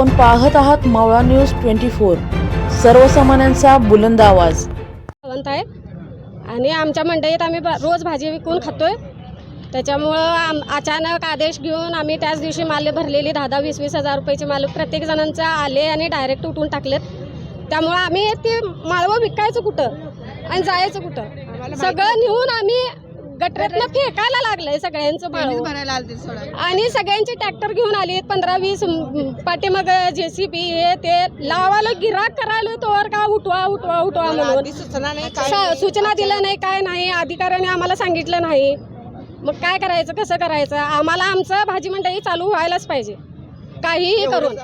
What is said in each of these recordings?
आपण पाहत आहात मावळा न्यूज ट्वेंटी फोर. सर्वसामान्यांचा बुलंद आवाज. सावंत आहे आणि आमच्या मंडईत आम्ही ब- रोज भाजी विकून खातोय. त्याच्यामुळं आम अचानक आदेश घेऊन आम्ही त्याच दिवशी माल भरलेली दहा दहा वीस वीस हजार रुपयाचे माल प्रत्येक जणांचा आले आणि डायरेक्ट उठून टाकलेत. त्यामुळं आम्ही ते माळवं विकायचं कुठं? आणि जायचं कुठं? सगळं नेऊन आम्ही गटरातनं फेकायला लागलंय सगळ्यांचं माळवं भरायला आलते सोडा. आणि सगळ्यांचे ट्रॅक्टर घेऊन आले पंधरा वीस पाठीमाग जे सी बी हे ते लावायला गिराक करायला तोवर का? उठवा उठवा उठवा म्हणून. सूचना नाही काय सा- सूचना दिलं नाही काय नाही अधिकाऱ्याने आम्हाला सांगितलं नाही. मग काय करायचं कसं करायचं? आम्हाला आमचं भाजी मंडई चालू व्हायलाच पाहिजे. काहीही करून.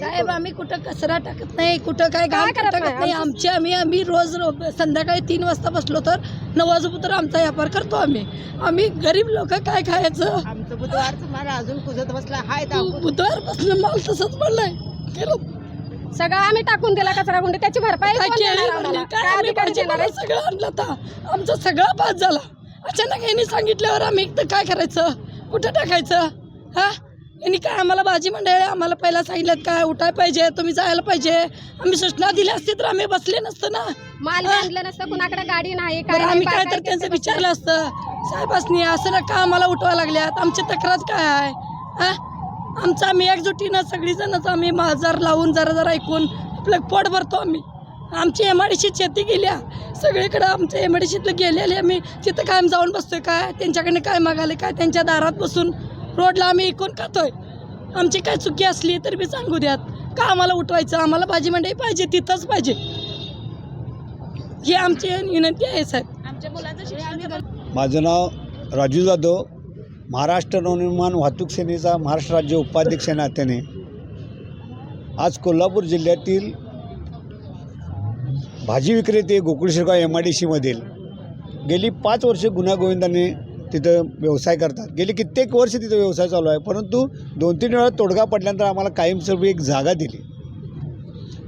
साहेब आम्ही कुठं कचरा टाकत नाही कुठं काय काय करत टाकत नाही? आमचे आम्ही आम्ही रोज रो- संध्याकाळी तीन वाजता बसलो तर नऊ वाजेपर्यंत आमचा व्यापार करतो आम्ही. आम्ही गरीब लोक काय खायचं? आमचं बुधवारचं माल अजून कुजत बसला. हाय दाखवून. बुधवारपासून माल तसंच पडलाय. केलं? सगळं आम्ही टाकून दिला कचरा गुंडी. त्याची भरपाई काय केळी भरली, आम्हाला? काय आम्ही? सगळं आणलं आता? आमचा सगळा पास झाला. अचानक यांनी सांगितल्यावर आम्ही तर काय करायचं? कुठं टाकायचं? हा? यांनी काय आम्हाला भाजी मंडळ आम्हाला पहिला सांगितलं काय उठाय पाहिजे? तुम्ही जायला पाहिजे. आम्ही सूचना दिल्या असती तर आम्ही बसले नसतो ना. माल आणलं नसतं कुणाकडे गाडी नाही काय आम्ही नाही, काय तर त्यांचं त्यांचं विचारलं असतं. साहेबासनी असं नका आम्हाला उठवा लागल्यात. आमची तक्रार काय आहे? हा? आमचं आम्ही एकजुटीनं सगळीजणच आम्ही बाजार लावून जरा जरा ऐकून आपलं पोट भरतो आम्ही. आमची एमआयडीशी शेती गेल्या. सगळीकडं आमच्या एमआयडीशीतलं गेलेले आम्ही. तिथं कायम जाऊन बसतोय काय? त्यांच्याकडे काय मागाले काय? त्यांच्या दारात बसून रोडला आम्ही ऐकून खातोय. आमची काय चुकी असली तर मी सांगू द्यात. का आम्हाला उठवायचं? आम्हाला भाजी मंडई पाहिजे तिथंच पाहिजे. ही आमची विनंती आहे साहेब. माझं नाव राजू जाधव. महाराष्ट्र नवनिर्माण वाहतूक सेनेचा महाराष्ट्र राज्य उपाध्यक्ष नात्याने. आज कोल्हापूर जिल्ह्यातील भाजी विक्रेते Gokul Shirgaon M I D सीमधील गेली पाच वर्षे गुन्हागोविंदाने तिथं व्यवसाय करतात. गेली कित्येक वर्ष तिथं व्यवसाय चालू आहे. परंतु दोन तीन वेळा तोडगा पडल्यानंतर आम्हाला कायमस्वरूपी एक जागा दिली.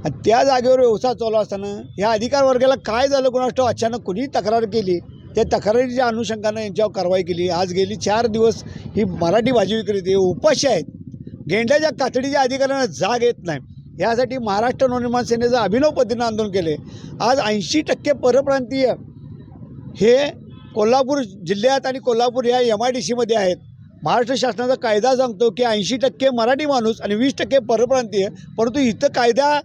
आणि त्या जागेवर व्यवसाय चालू असताना ह्या अधिकार वर्गाला काय झालं कोणाष्ट अचानक कुणी तक्रार केली. त्या तक्रारीच्या अनुषंगानं यांच्यावर कारवाई केली. आज गेली चार दिवस ही मराठी भाजी विक्रेते उपाशी आहेत. गेंड्याच्या कातडीच्या अधिकाऱ्यांना जाग येत नाही. यासाठी महाराष्ट्र नवनिर्माण सेनेचं अभिनव पद्धतीनं आंदोलन केले आज ऐंशी टक्के परप्रांतीय हे कोल्हापूर जिल्ह्यात आणि कोल्हापूर या एम आय डी सीमध्ये आहेत. महाराष्ट्र शासनाचा कायदा सांगतो की ऐंशी टक्के मराठी माणूस आणि वीस टक्के परप्रांतीय परंतु इथं कायदा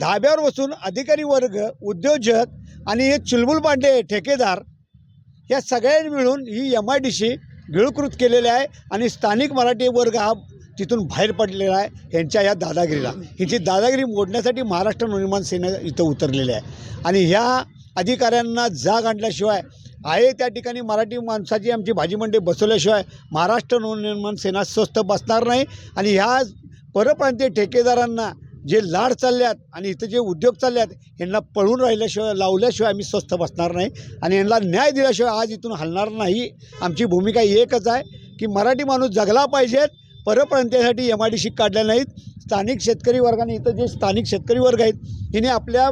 धाब्यावर बसून अधिकारी वर्ग उद्योजक आणि हे चुलबुल पांडे ठेकेदार या सगळ्यांनी मिळून ही एम आय डी सी गिळकृत केलेली आहे आणि स्थानिक मराठी वर्ग हा तिथून बाहेर पडलेला आहे ह्यांच्या या दादागिरीला. ह्यांची दादागिरी मोडण्यासाठी महाराष्ट्र नवनिर्माण सेना इथं उतरलेली आहे. आणि ह्या अधिकाऱ्यांना जाग आणल्याशिवाय आहे त्या ठिकाणी मराठी माणसाची आमची भाजी मंडई बसवल्याशिवाय महाराष्ट्र नवनिर्माण सेना स्वस्थ बसणार नाही. आणि ह्या परप्रांतीय ठेकेदारांना जे लाड चालल्यात आणि इथं जे उद्योग चालल्यात यांना पळून राहिल्याशिवाय लावल्याशिवाय आम्ही स्वस्थ बसणार नाही. आणि यांना न्याय दिल्याशिवाय आज इथून हलणार नाही. आमची भूमिका एकच आहे की मराठी माणूस जगला पाहिजेत परप्रांतीयासाठी एम आय डी सी काढल्या नाहीत. स्थानिक शेतकरी वर्गाने इथं जे स्थानिक शेतकरी वर्ग आहेत हिने आपल्या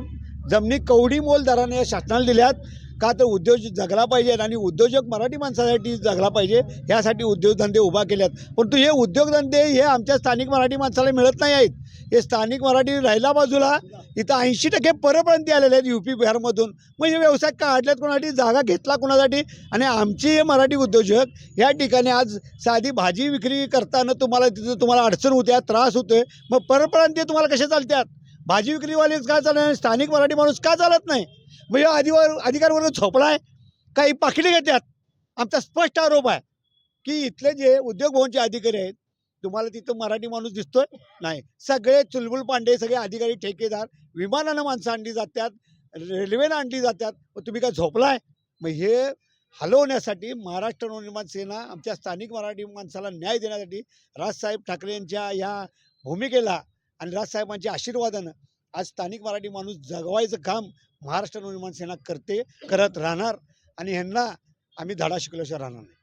जमिनी कवडी मोल दराने या शासनाला दिल्यात. का तर उद्योग जगला पाहिजेत आणि उद्योजक मराठी माणसासाठी जगला पाहिजे ह्यासाठी उद्योगधंदे उभा केल्यात. परंतु हे उद्योगधंदे हे आमच्या स्थानिक मराठी माणसाला मिळत नाही आहेत. हे स्थानिक मराठी राहिला बाजूला इथं ऐंशी टक्के परप्रांती आलेले आहेत यू पी बिहारमधून. म्हणजे व्यवसाय काढल्यात कोणासाठी? जागा घेतला कोणासाठी? आणि आमचे हे मराठी उद्योजक या ठिकाणी आज साधी भाजी विक्री करताना तुम्हाला तिथं तुम्हाला अडचण होत्या त्रास होतोय. मग परप्रांतीय तुम्हाला कसे चालतात भाजी विक्रीवालेच का चालणार स्थानिक मराठी माणूस का चालत नाही? म्हणजे या अधिकार वर्ग झोपला आहे? काही पाकिटे घेतात आमचा स्पष्ट आरोप आहे की इथले जे उद्योग भवनचे अधिकारी आहेत तुम्हाला तिथं मराठी माणूस दिसतोय? नाही. सगळे चुलबुल पांडे सगळे अधिकारी ठेकेदार विमानानं माणसं आणली जातात रेल्वेनं आणली जातात. मग तुम्ही काय झोपलाय? मग हे हलवण्यासाठी महाराष्ट्र नवनिर्माण सेना आमच्या स्थानिक मराठी माणसाला न्याय देण्यासाठी राजसाहेब ठाकरे यांच्या ह्या भूमिकेला आणि राजसाहेबांच्या आशीर्वादानं आज स्थानिक मराठी माणूस जगवायचं काम महाराष्ट्र नवनिर्माण सेना करते करत राहणार आणि ह्यांना आम्ही धडा शिकल्याशिवाय राहणार नाही.